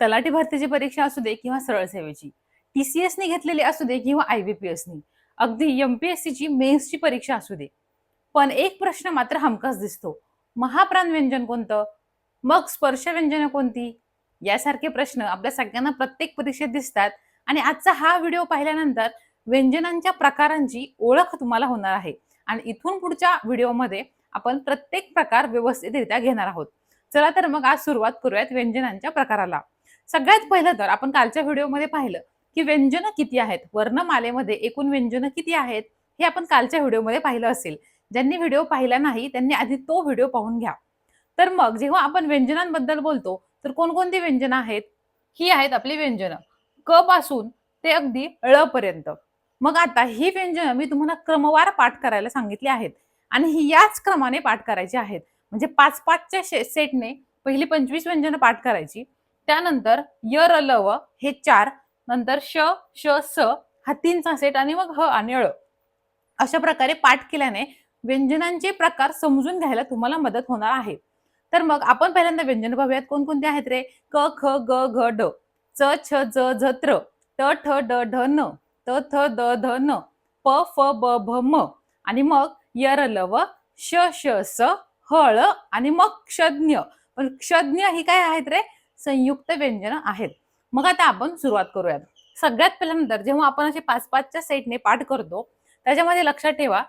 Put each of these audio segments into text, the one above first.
तलाठी भरतीची परीक्षा असू दे किंवा सरळ सेवेची. टीसीएसने घेतलेली असू दे किंवा आयबीपीएसनी अगदी एमपीएससीची मेन्सची परीक्षा असू दे. पण एक प्रश्न मात्र हमखास दिसतो. महाप्राण व्यंजन कोणतं? मग स्पर्श व्यंजन कोणती? यासारखे प्रश्न आपल्या सगळ्यांना प्रत्येक परीक्षेत दिसतात. आणि आजचा हा व्हिडिओ पाहिल्यानंतर व्यंजनांच्या प्रकारांची ओळख तुम्हाला होणार आहे. आणि इथून पुढच्या व्हिडिओमध्ये आपण प्रत्येक प्रकार व्यवस्थितरित्या घेणार आहोत. चला तर मग आज सुरुवात करूयात व्यंजनांच्या प्रकाराला. सगळ्यात पहिलं तर आपण कालच्या व्हिडिओमध्ये पाहिलं की व्यंजनं किती आहेत? वर्णमालेमध्ये एकूण व्यंजनं किती आहेत? हे आपण कालच्या व्हिडिओमध्ये पाहिलं असेल. ज्यांनी व्हिडिओ पाहिला नाही त्यांनी आधी तो व्हिडिओ पाहून घ्या. तर मग जेव्हा आपण व्यंजनांबद्दल बोलतो तर कोणकोणती व्यंजनं आहेत? ही आहेत आपली व्यंजनं. क पासून ते अगदी ळ पर्यंत. मग आता ही व्यंजनं मी तुम्हाला क्रमवार पाठ करायला सांगितली आहेत. आणि ही याच क्रमाने पाठ करायची आहेत. म्हणजे पाच पाचच्या शे- सेटने पहिली पंचवीस व्यंजनं पाठ करायची. त्यानंतर य र ल व हे चार नंतर श श स हा तीनचा सेट आणि मग ह आणि ळ अशा प्रकारे पाठ केल्याने व्यंजनांचे प्रकार समजून घ्यायला तुम्हाला मदत होणार आहे. तर मग आपण पहिल्यांदा व्यंजन पाहूयात कोणकोणते आहेत रे? क ख ग घ ड. च छ ज झ त्र. त ठ ड ढ न. त थ द ध न. प फ ब भ म. आणि मग य र ल व श श स हळ आणि मग क्षज्ञ. पण क्षज्ञ ही काय आहेत रे? संयुक्त व्यंजन आहेत. मग आता आपण सुरुवात करूयात. सगळ्यात पहिल्यानंतर जेव्हा आपण असे पाच पाचच्या सेटने पाठ करतो त्याच्यामध्ये लक्षात ठेवा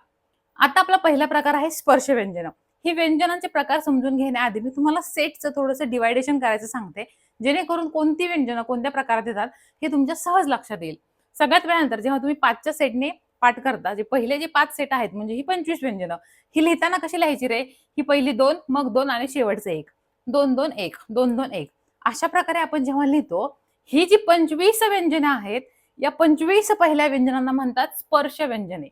आता आपला पहिला प्रकार आहे स्पर्श व्यंजन. ही व्यंजनांचे प्रकार समजून घेण्याआधी मी तुम्हाला सेटचं थोडंसं डिवायडेशन करायचं सांगते. जेणेकरून कोणती व्यंजनं कोणत्या प्रकारात येतात हे तुमच्या सहज लक्षात येईल. सगळ्यात वेळानंतर जेव्हा तुम्ही पाचच्या सेटने पाठ करता जे पहिले जे पाच सेट आहेत म्हणजे ही पंचवीस व्यंजनं ही लिहिताना कशी लिहायची रे? ही पहिली दोन मग दोन आणि शेवटचे एक. दोन दोन एक. दोन दोन एक. अशा प्रकारे आपण जेव्हा लिहितो ही जी पंचवीस व्यंजनं आहेत या पंचवीस पहिल्या व्यंजनांना म्हणतात स्पर्श व्यंजने.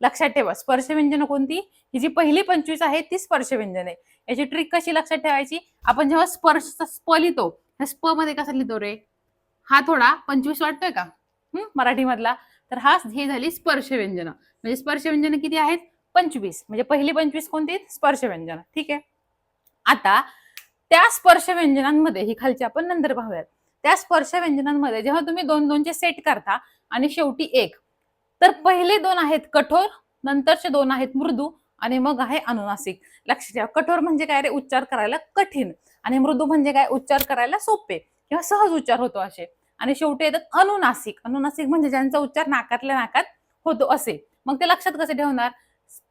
लक्षात ठेवा स्पर्श व्यंजनं कोणती? ही जी पहिली पंचवीस आहे ती स्पर्श व्यंजन. आहे याची ट्रिक कशी लक्षात ठेवायची? आपण जेव्हा स्पर्शचा स्प लिहितो ह्या स्पमध्ये कसा लिहितो रे? हा थोडा पंचवीस वाटतोय का? हम्म मराठीमधला. तर हा हे झाली स्पर्श व्यंजन. म्हणजे स्पर्श व्यंजन किती आहेत? पंचवीस. म्हणजे पहिली पंचवीस कोणती? स्पर्श व्यंजन. ठीक आहे? आता त्या स्पर्श व्यंजनांमध्ये ही खालची आपण नंतर पाहूयात. त्या स्पर्श व्यंजनांमध्ये जेव्हा तुम्ही दोन दोनचे सेट करता आणि शेवटी एक तर पहिले दोन आहेत कठोर नंतरचे दोन आहेत मृदू आणि मग आहे अनुनासिक. लक्षात ठेवा कठोर म्हणजे काय रे? उच्चार करायला कठीण आणि मृदू म्हणजे काय? उच्चार करायला सोपे किंवा सहज उच्चार होतो असे. आणि शेवटी येतात अनुनासिक. अनुनासिक म्हणजे ज्यांचा उच्चार नाकातल्या नाकात होतो असे. मग ते लक्षात कसे ठेवणार?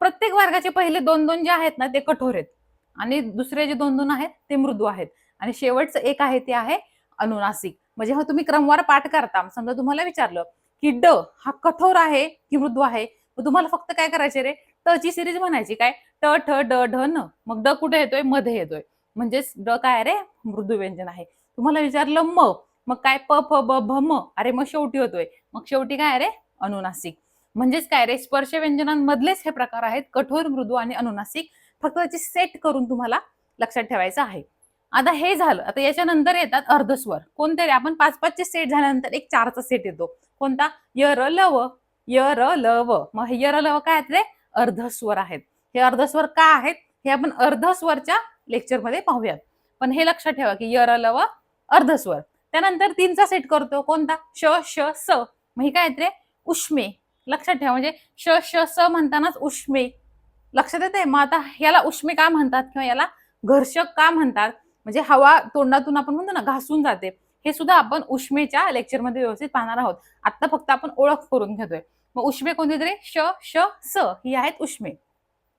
प्रत्येक वर्गाचे पहिले दोन दोन जे आहेत ना ते कठोर आहेत. आणि दुसरे जे दोन दोन आहेत ते मृदू आहेत. आणि शेवटचं एक आहे ते आहे अनुनासिक. म्हणजे हा तुम्ही क्रमवार पाठ करता. समजा तुम्हाला विचारलं की ड हा कठोर आहे की मृदू आहे? तुम्हाला फक्त काय करायचे रे? ट ची सिरीज म्हणायची काय? ट ठ ड ढ न. मग ड कुठे येतोय? मध्ये येतोय. म्हणजेच ड काय रे? मृदू व्यंजन आहे. तुम्हाला विचारलं म. मग काय प फ ब भ म. अरे मग शेवटी होतोय. मग शेवटी काय रे? अनुनासिक. म्हणजेच काय रे? स्पर्श व्यंजनांमधलेच हे प्रकार आहेत. कठोर मृदू आणि अनुनासिक. फक्त त्याची सेट करून तुम्हाला लक्षात ठेवायचं आहे. आता हे झालं आता याच्यानंतर येतात अर्धस्वर. कोणते रे? आपण पाच पाचचे सेट झाल्यानंतर एक चारचा सेट येतो. कोणता? य र लव य र मग हे य र काय आहेत रे? अर्धस्वर आहेत. हे अर्धस्वर का आहेत? हे आपण अर्धस्वरच्या लेक्चरमध्ये पाहूयात. पण हे लक्षात ठेवा की य र ल अर्धस्वर. त्यानंतर तीनचा सेट करतो. कोणता? श श स. मग हे काय आहेत रे? उष्मे. लक्षात ठेवा. म्हणजे श श स म्हणतानाच उष्मे. लक्षात देते मग आता याला उष्मे का म्हणतात किंवा याला घर्षक का म्हणतात? म्हणजे हवा तोंडातून आपण म्हणतो ना घासून जाते. हे सुद्धा आपण उष्मेच्या लेक्चरमध्ये व्यवस्थित पाहणार आहोत. आता फक्त आपण ओळख करून घेतोय. मग उष्मे कोणती तरी? श श स ही आहेत उष्मे.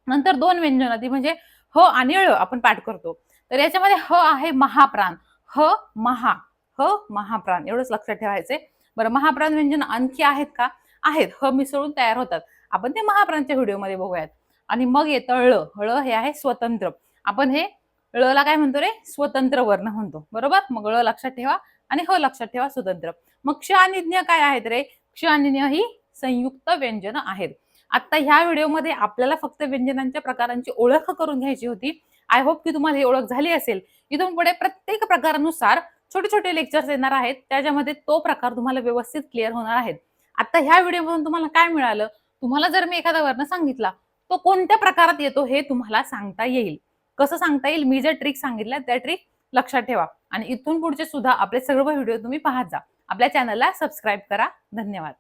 नंतर दोन व्यंजन ती म्हणजे ह आणि ळ आपण पाठ करतो. तर याच्यामध्ये ह आहे महाप्राण. ह महा. ह महाप्राण. एवढंच लक्षात ठेवायचंय. बरं महाप्राण व्यंजन आणखी आहेत का? आहेत. ह मिसळून तयार होतात. आपण ते महाप्राणच्या व्हिडिओमध्ये बघूयात. आणि मग येतं ळ ळ हे आहे स्वतंत्र. आपण हे ळला काय म्हणतो रे? स्वतंत्र वर्ण म्हणतो. बरोबर? मग ळ लक्षात ठेवा आणि ह लक्षात ठेवा स्वतंत्र. मग क्ष आणि ज्ञ काय आहेत रे? क्ष आणि ज्ञ ही संयुक्त व्यंजन आहेत. आता ह्या व्हिडिओमध्ये आपल्याला फक्त व्यंजनांच्या प्रकारांची ओळख करून घ्यायची होती. आय होप की तुम्हाला ही ओळख झाली असेल. इथून पुढे प्रत्येक प्रकारानुसार छोटे छोटे लेक्चर्स येणार आहेत. त्याच्यामध्ये तो प्रकार तुम्हाला व्यवस्थित क्लिअर होणार आहेत. आता ह्या व्हिडिओमधून तुम्हाला काय मिळालं? तुम्हाला जर मी एखादा वर्ण सांगितला तो कोणत्या प्रकारात येतो हे तुम्हाला सांगता येईल. कसं सांगता येईल? मी ज्या ट्रिक सांगितल्या त्या ट्रिक लक्षात ठेवा. आणि इथून पुढचे सुद्धा आपले सर्व व्हिडिओ तुम्ही पाहत जा. आपल्या चॅनलला सबस्क्राईब करा. धन्यवाद.